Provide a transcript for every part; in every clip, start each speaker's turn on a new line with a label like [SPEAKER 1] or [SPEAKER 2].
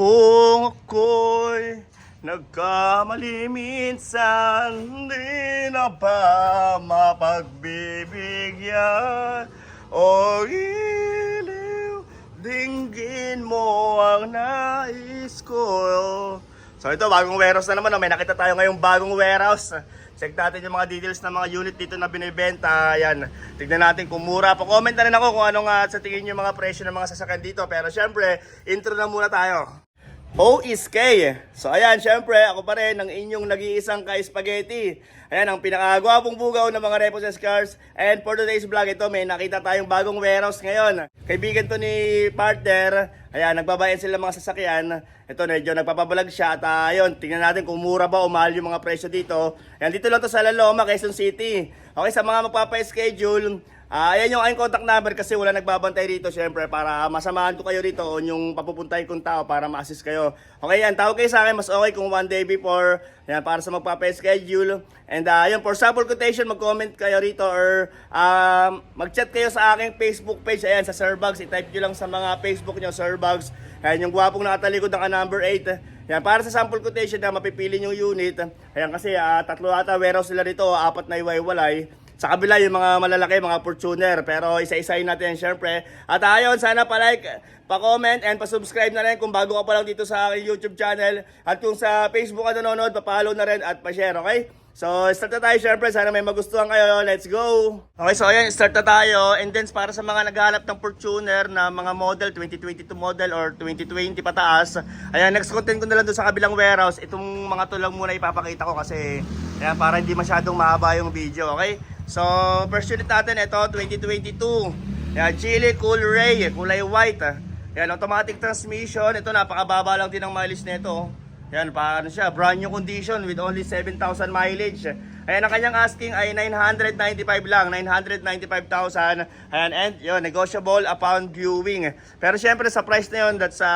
[SPEAKER 1] Kung ako'y nagkamali minsan, di na ba mapagbibigyan? O iliw, dinggin mo ang nais ko. So ito, bagong warehouse na naman. oh. May nakita tayo ngayong bagong warehouse. Check natin yung mga details ng mga unit dito na binibenta. Ayan, tignan natin kung mura. Pa-comment na rin ako kung ano nga sa tingin nyo mga presyo ng mga sasakyan dito. Pero syempre, intro na muna tayo. Ho is K. So ayan, syempre, ako pa rin ang inyong nag-iisang ka-spaghetti. Ayan, ang pinakagwapong bugaw ng mga Reposes Cars. And for today's vlog, ito may nakita tayong bagong warehouse ngayon. Kaibigan to ni partner. Ayan, nagbabayan sila mga sasakyan. Ito, medyo nagpapabalag siya. At ah, ayun, tingnan natin kung mura ba o mahal yung mga presyo dito. Ayan, dito lang to sa Laloma, Quezon City. Okay, sa mga magpapa-schedule, Ah, ayan yung aking contact number kasi wala nagbabantay rito syempre para masamahan ko kayo rito o yung papupuntahin kong tao para ma-assist kayo. Okay yan, tawag kayo sa akin mas okay kung one day before yan, para sa magpapa-schedule. And uh, yun, for sample quotation, mag-comment kayo rito or um, mag-chat kayo sa aking Facebook page. Ayan, sa Sir Bugs, i-type nyo lang sa mga Facebook nyo, Sir Bugs. Ayan, yung gwapong nakatalikod ng number 8. Yan, para sa sample quotation na mapipili yung unit. Ayan, kasi ah, tatlo ata warehouse sila rito, apat na iwaiwalay. Sa kabila yung mga malalaki, mga Fortuner. Pero isa-isahin natin syempre. At ayon, sana pa-like, pa-comment, and pa-subscribe na rin kung bago ka pa lang dito sa aking YouTube channel. At kung sa Facebook ka nanonood, pa-follow na rin at pa-share, okay? So, start na tayo syempre. Sana may magustuhan kayo. Let's go! Okay, so ayan, start na tayo. And then, para sa mga naghahanap ng Fortuner na mga model, 2022 model or 2020 pataas. Ayan, next content ko na lang doon sa kabilang warehouse. Itong mga to lang muna ipapakita ko kasi ayan, para hindi masyadong mahaba yung video, okay? So, first unit natin, ito, 2022. Ayan, Chili Cool Ray, kulay white. ah. Ayan, automatic transmission. Ito, napakababa lang din ang mileage nito. Ayan, paano siya, brand new condition with only 7,000 mileage. Ayan, ang kanyang asking ay 995 lang, 995,000. Ayan, and yun, negotiable upon viewing. Pero syempre sa price na yun, that's sa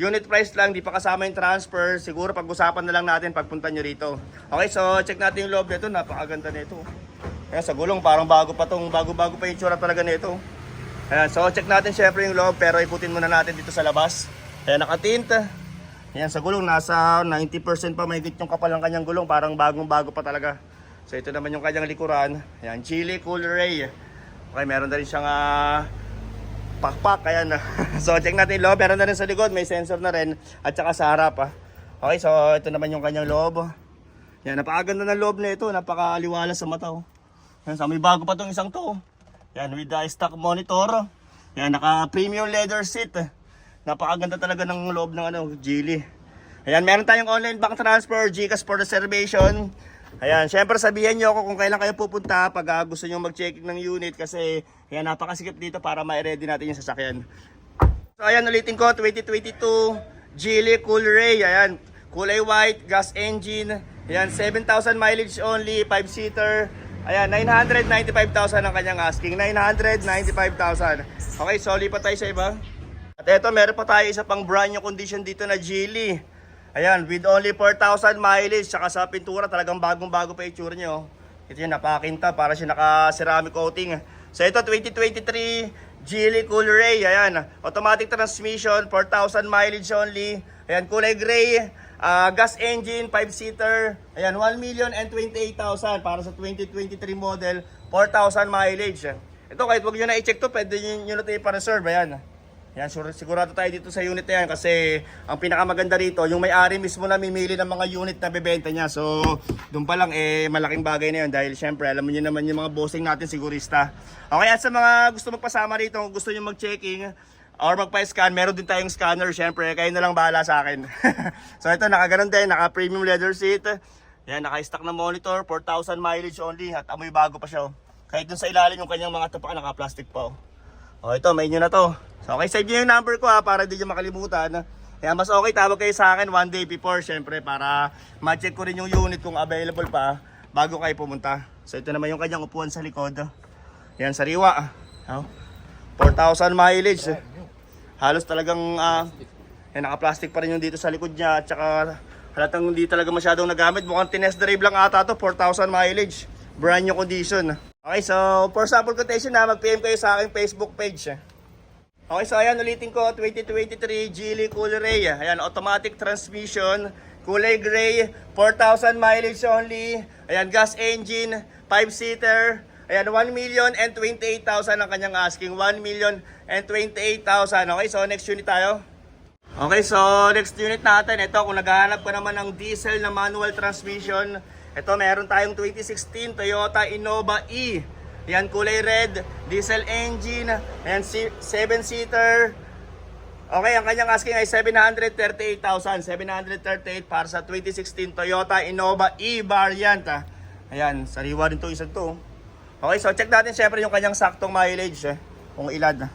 [SPEAKER 1] unit price lang, di pa kasama yung transfer. Siguro pag-usapan na lang natin pagpunta nyo rito. Okay, so check natin yung loob nito, napakaganda nito. Ayan, sa gulong, parang bago pa tong, bago-bago pa yung tsura talaga nito. Ayan, so check natin syempre yung loob, pero iputin muna natin dito sa labas. Ayan, nakatint. Ayan, sa gulong, nasa 90% pa may yung kapal ng kanyang gulong, parang bagong-bago pa talaga. So ito naman yung kanyang likuran. Ayan, Chili Cool Ray. Okay, meron na rin siyang ah, pakpak. Ayan. so check natin yung loob. Meron na rin sa likod, may sensor na rin. At saka sa harap. Ah. Okay, so ito naman yung kanyang loob. Yan, napakaganda ng loob na ito. Napakaliwala sa mata. Oh. Yan, sa may bago pa tong isang to. Yan, with the stock monitor. Yan, naka premium leather seat. Napakaganda talaga ng loob ng ano, Geely. Ayan, meron tayong online bank transfer, GCash for reservation. Ayan, syempre sabihan nyo ako kung kailan kayo pupunta pag ah, gusto nyo mag-checking ng unit kasi ayan, napakasikip dito para ma-ready natin yung sasakyan. So ayan, ulitin ko, 2022 Geely Cool Ray. Ayan, kulay white, gas engine. Ayan, 7,000 mileage only, 5-seater. Ayan, 995,000 ang kanyang asking. 995,000. Okay, so lipat tayo sa iba. At eto, meron pa tayo isa pang brand new condition dito na Geely. Ayan, with only 4,000 mileage, saka sa pintura, talagang bagong-bago pa itsura nyo. Ito yun, napakinta, para siya naka-ceramic coating. So ito, 2023 Geely Cool Ray. Ayan, automatic transmission, 4,000 mileage only. Ayan, kulay gray, ah, gas engine, 5-seater. Ayan, 1 million and 28,000 para sa 2023 model, 4,000 mileage. Ito, kahit wag nyo na i-check to, pwede nyo na ito ipa-reserve. Ayan. Yan, sure, sigurado tayo dito sa unit na yan kasi ang pinakamaganda rito, yung may-ari mismo na mimili ng mga unit na bebenta niya. So, doon pa lang, eh, malaking bagay na yun dahil syempre, alam niyo naman yung mga bossing natin, sigurista. Okay, at sa mga gusto magpasama rito, kung gusto nyo mag-checking or magpa-scan, meron din tayong scanner, syempre, kayo na lang bahala sa akin. so, ito, nakaganon din, naka-premium leather seat. Yan, naka-stock na monitor, 4,000 mileage only, at amoy bago pa siya. oh. Kahit dun sa ilalim yung kanyang mga tapak, naka-plastic pa. Oh. Oh, ito, may inyo na to. So, okay, save nyo yung number ko ha, para hindi nyo makalimutan. Kaya mas okay, tawag kayo sa akin one day before, syempre, para ma-check ko rin yung unit kung available pa bago kayo pumunta. So, ito naman yung kanyang upuan sa likod. Yan, sariwa. Oh. 4,000 mileage. Halos talagang, ah, yan, naka-plastic pa rin yung dito sa likod niya. At saka, halatang hindi talaga masyadong nagamit. Mukhang tinest drive lang ata to, 4,000 mileage. Brand new condition. Okay, so for sample quotation na, mag-PM kayo sa aking Facebook page. Okay, so ayan, ulitin ko, 2023 Geely Cool Ray. Ayan, automatic transmission, kulay gray, 4,000 mileage only. Ayan, gas engine, 5-seater. Ayan, 1 million and 28,000 ang kanyang asking. 1 million and 28,000. Okay, so next unit tayo. Okay, so next unit natin, ito kung naghahanap ka naman ng diesel na manual transmission, ito meron tayong 2016 Toyota Innova E. Yan kulay red, diesel engine, and 7-seater. Okay, ang kanyang asking ay 738,000. 738 para sa 2016 Toyota Innova E variant. ah. Ayan, sariwa rin to isa to. Okay, so check natin syempre yung kanyang saktong mileage eh, kung ilan. ah.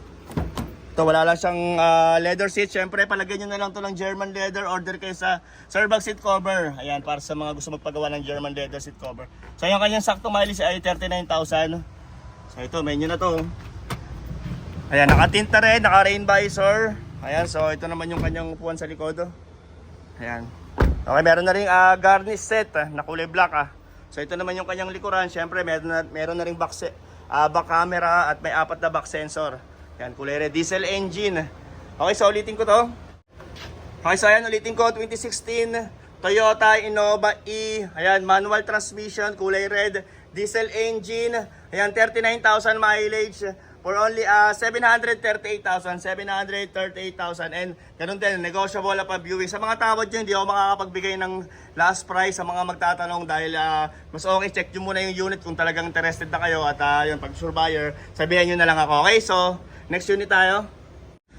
[SPEAKER 1] Ito, wala lang siyang ah, leather seat. Siyempre, palagyan nyo na lang to ng German leather. Order kayo sa Servag seat cover. Ayan, para sa mga gusto magpagawa ng German leather seat cover. So, yung kanyang sakto mileage ay 39,000. So, ito, menu na to. Ayan, nakatinta rin, naka-rain visor. Ayan, so ito naman yung kanyang upuan sa likod. Ayan. Okay, meron na rin ah, garnish set ah, na kulay black ah. So ito naman yung kanyang likuran. Siyempre, meron na, meron na rin back, se- ah, back camera at may apat na back sensor. Ayan, kulay red. Diesel engine. Okay, so ulitin ko to. Okay, so ayan, ulitin ko. 2016 Toyota Innova E. Ayan, manual transmission, kulay red. Diesel engine. Ayan, 39,000 mileage. For only uh, 738,000, 738,000 and ganun din, negotiable pa viewing. Sa mga tawad nyo, hindi ako makakapagbigay ng last price sa mga magtatanong dahil ah, mas okay, check nyo muna yung unit kung talagang interested na kayo at uh, yun, pag sure buyer, sabihan nyo na lang ako. Okay, so next unit tayo.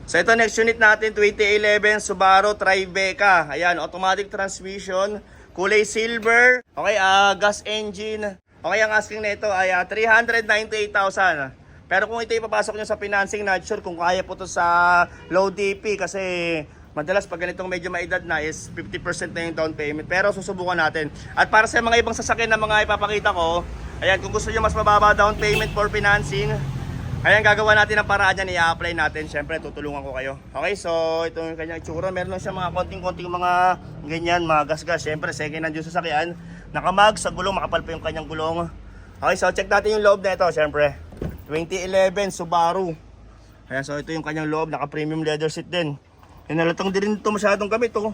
[SPEAKER 1] So ito next unit natin 2011 Subaru Tribeca. Ayan, automatic transmission, kulay silver. Okay, ah gas engine. Okay, ang asking nito ay ah, 398,000. Pero kung ito ipapasok nyo sa financing, not sure kung kaya po to sa low DP kasi madalas pag ganitong medyo maedad na is 50% na yung down payment. Pero susubukan natin. At para sa mga ibang sasakyan na mga ipapakita ko, ayan, kung gusto nyo mas mababa down payment for financing, Ayan, gagawa natin ang paraan yan, i-apply natin. Siyempre, tutulungan ko kayo. Okay, so ito yung kanyang itsura. Meron lang siya mga konting-konting mga ganyan, mga gas-gas. Siyempre, second hand yung sasakyan. Nakamag sa gulong, makapal pa yung kanyang gulong. Okay, so check natin yung loob na ito, siyempre. 2011 Subaru. Ayan, so ito yung kanyang loob, naka-premium leather seat din. Yan, nalatang din rin ito masyadong gamit, oh.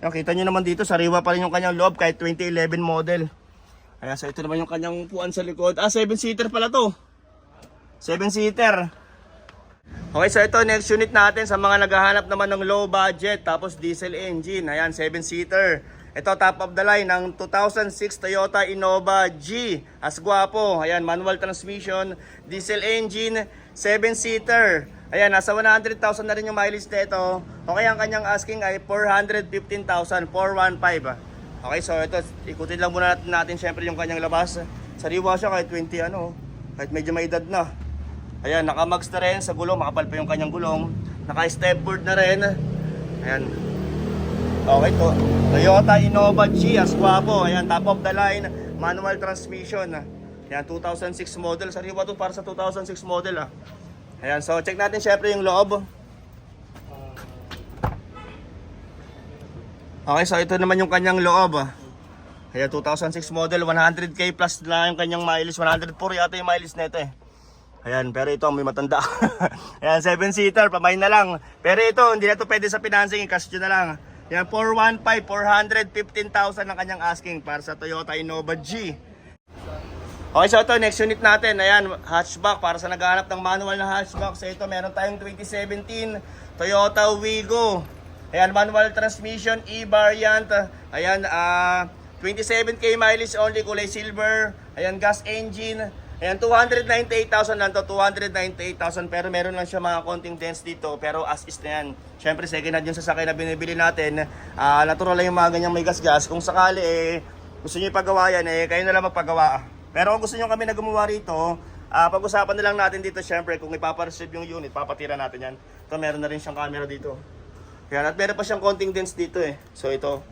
[SPEAKER 1] Ayan, kita nyo naman dito, sariwa pa rin yung kanyang loob kahit 2011 model. Ayan, so ito naman yung kanyang upuan sa likod. Ah, 7-seater pala to. 7-seater. Okay, so ito next unit natin sa mga naghahanap naman ng low budget tapos diesel engine. Ayan, 7-seater. Ito top of the line ng 2006 Toyota Innova G. As guwapo. Ayan, manual transmission, diesel engine, 7-seater. Ayan, nasa 100,000 na rin yung mileage nito. Okay, ang kanyang asking ay 415,000, 415. Okay, so ito, ikutin lang muna natin, natin syempre yung kanyang labas. Sariwa siya kahit 20 ano, kahit medyo may edad na. Ayan, naka-max na rin sa gulong, makapal pa yung kanyang gulong. Naka-stepboard na rin. Ayan. Okay to. Toyota Innova G, as guwapo. Ayan, top of the line, manual transmission. Ayan, 2006 model. Sariwa to para sa 2006 model ah. Ayan, so check natin syempre yung loob. Okay, so ito naman yung kanyang loob. ah. Ayan, 2006 model, 100k plus na yung kanyang mileage. 104 yata yung mileage nito eh. Ayan, pero ito may matanda. Ayan, 7-seater, pamay na lang. Pero ito, hindi na to pwede sa financing, i-cash nyo na lang. Ayan, 415, 415,000 ang kanyang asking para sa Toyota Innova G. Okay, so ito, next unit natin. Ayan, hatchback para sa naghahanap ng manual na hatchback. So ito, meron tayong 2017 Toyota Wigo. Ayan, manual transmission, E-variant. Ayan, ah 27k mileage only, kulay silver. Ayan, gas engine. Ayan, 298,000 lang to, 298,000 pero meron lang siya mga konting dents dito pero as is na yan. Siyempre second hand yung sasakay na binibili natin, ah natural lang yung mga ganyang may gas-gas. Kung sakali eh, gusto nyo ipagawa yan eh, kayo na lang magpagawa. Pero kung gusto nyo kami na gumawa rito, ah pag-usapan na lang natin dito syempre kung ipapareceive yung unit, papatira natin yan. Ito meron na rin siyang camera dito. Yan, at meron pa siyang konting dents dito eh. So ito,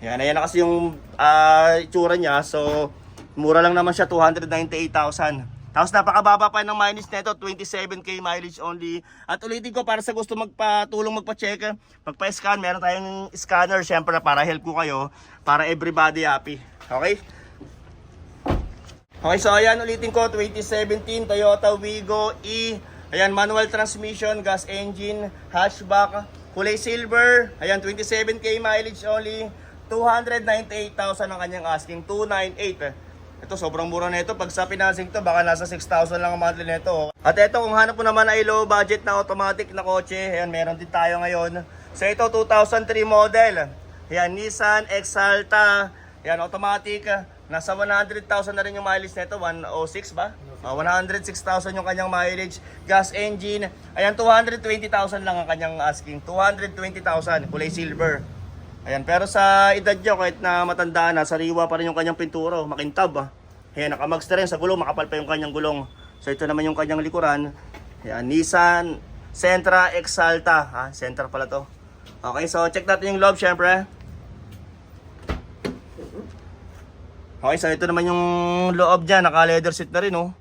[SPEAKER 1] yan, ayan na kasi yung ah, itsura niya. So, mura lang naman siya, 298,000. Tapos napakababa pa ng mileage nito, 27k mileage only. At ulitin ko para sa gusto magpatulong magpa-check, magpa-scan, meron tayong scanner syempre para help ko kayo, para everybody happy. Okay? Okay, so ayan ulitin ko, 2017 Toyota Wigo E Ayan, manual transmission, gas engine, hatchback, kulay silver. Ayan, 27k mileage only. 298,000 ang kanyang asking. 298. Ito, sobrang mura na ito. Pag sa financing to, baka nasa 6,000 lang ang monthly nito. At ito, kung hanap mo naman ay low budget na automatic na kotse, ayan, meron din tayo ngayon. So ito, 2003 model. Ayan, Nissan Exalta. Ayan, automatic. Nasa 100,000 na rin yung mileage nito. 106 ba? Ah, 106,000 yung kanyang mileage. Gas engine. Ayan, 220,000 lang ang kanyang asking. 220,000. Kulay silver. Ayan, pero sa edad niya, kahit na matanda na, sariwa pa rin yung kanyang pintura, oh, makintab ah. Ayan, nakamags na rin sa gulong, makapal pa yung kanyang gulong. So ito naman yung kanyang likuran. Ayan, Nissan Sentra Exalta. Ha, Sentra pala to. Okay, so check natin yung loob syempre. Okay, so ito naman yung loob dyan, naka leather seat na rin oh.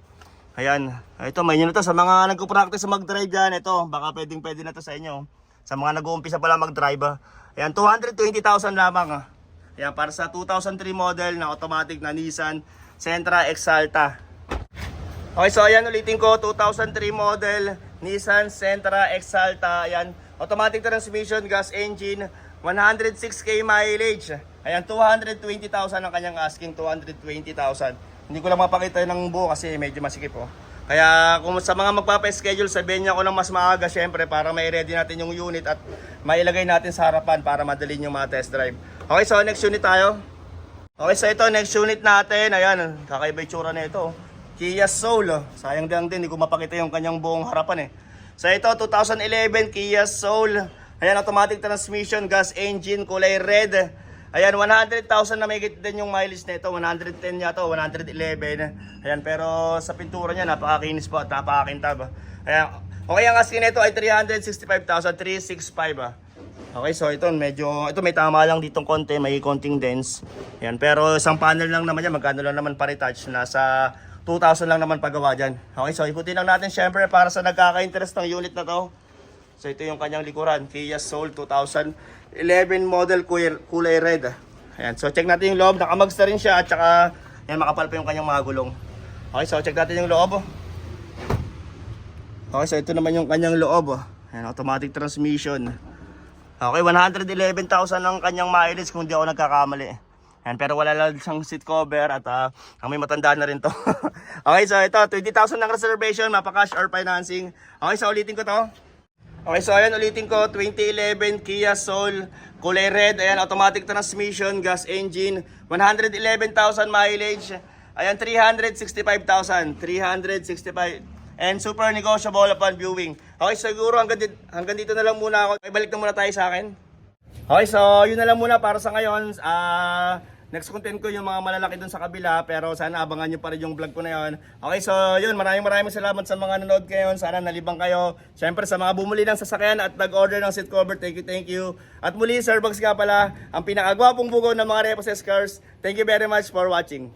[SPEAKER 1] Ayan, ito may nyo na to sa mga nagpo-practice sa mag-drive dyan, ito, baka pwedeng pwede na to sa inyo. Sa mga nag-uumpisa pala mag-drive ah. Ayan, 220,000 lamang ah. Ayan, para sa 2003 model na automatic na Nissan Sentra Exalta. Okay, so ayan ulitin ko, 2003 model Nissan Sentra Exalta. Ayan, automatic transmission, gas engine, 106k mileage. Ayan, 220,000 ang kanyang asking, 220,000. Hindi ko lang mapakita ng buo kasi medyo masikip oh. Kaya kung sa mga magpapa-schedule, sabihin niya ako ng mas maaga syempre para may ready natin yung unit at mailagay natin sa harapan para madali yung mga test drive. Okay, so next unit tayo. Okay, so ito, next unit natin. Ayan, kakaiba yung na ito. Kia Soul. Sayang lang din, hindi ko mapakita yung kanyang buong harapan eh. So ito, 2011 Kia Soul. Ayan, automatic transmission, gas engine, kulay red. Ayan, 100,000 na may din yung mileage nito. 110 yata, 111. Ayan, pero sa pintura niya, napakakinis po at napakakintab. Ayan, okay, ang asking nito ay 365,000, 365 ah. Okay, so ito medyo, ito may tama lang ditong konti, may konting dense. Yan, pero isang panel lang naman yan, magkano lang naman pa-retouch, nasa 2,000 lang naman pagawa dyan. Okay, so ikutin lang natin syempre para sa nagkaka-interest ng unit na to. So ito yung kanyang likuran, Kia Soul 2011 model kulay, red. Ayan, so check natin yung loob, nakamags na rin siya at saka yan, makapal pa yung kanyang mga gulong. Okay, so check natin yung loob. Okay, so ito naman yung kanyang loob. Ayan, automatic transmission. Okay, 111,000 ang kanyang mileage kung di ako nagkakamali. Ayan, pero wala lang siyang seat cover at ang may matanda na rin to. okay, so ito, 20,000 ng reservation, mapa-cash or financing. Okay, so ulitin ko to. Okay, so ayan, ulitin ko, 2011 Kia Soul, kulay red, ayan, automatic transmission, gas engine, 111,000 mileage, ayan, 365,000, 365, and super negotiable upon viewing. Okay, siguro hanggang, di- hanggang dito na lang muna ako. Okay, balik na muna tayo sa akin. Okay, so yun na lang muna para sa ngayon. Ah, next content ko yung mga malalaki dun sa kabila pero sana abangan nyo pa rin yung vlog ko na yun. Okay, so yun, maraming maraming salamat sa mga nanood ngayon. Sana nalibang kayo. Siyempre sa mga bumuli ng sasakyan at nag-order ng seat cover, thank you, thank you. At muli, Sir Bugs nga pala, ang pinakagwapong bugo ng mga Repossessed cars. Thank you very much for watching.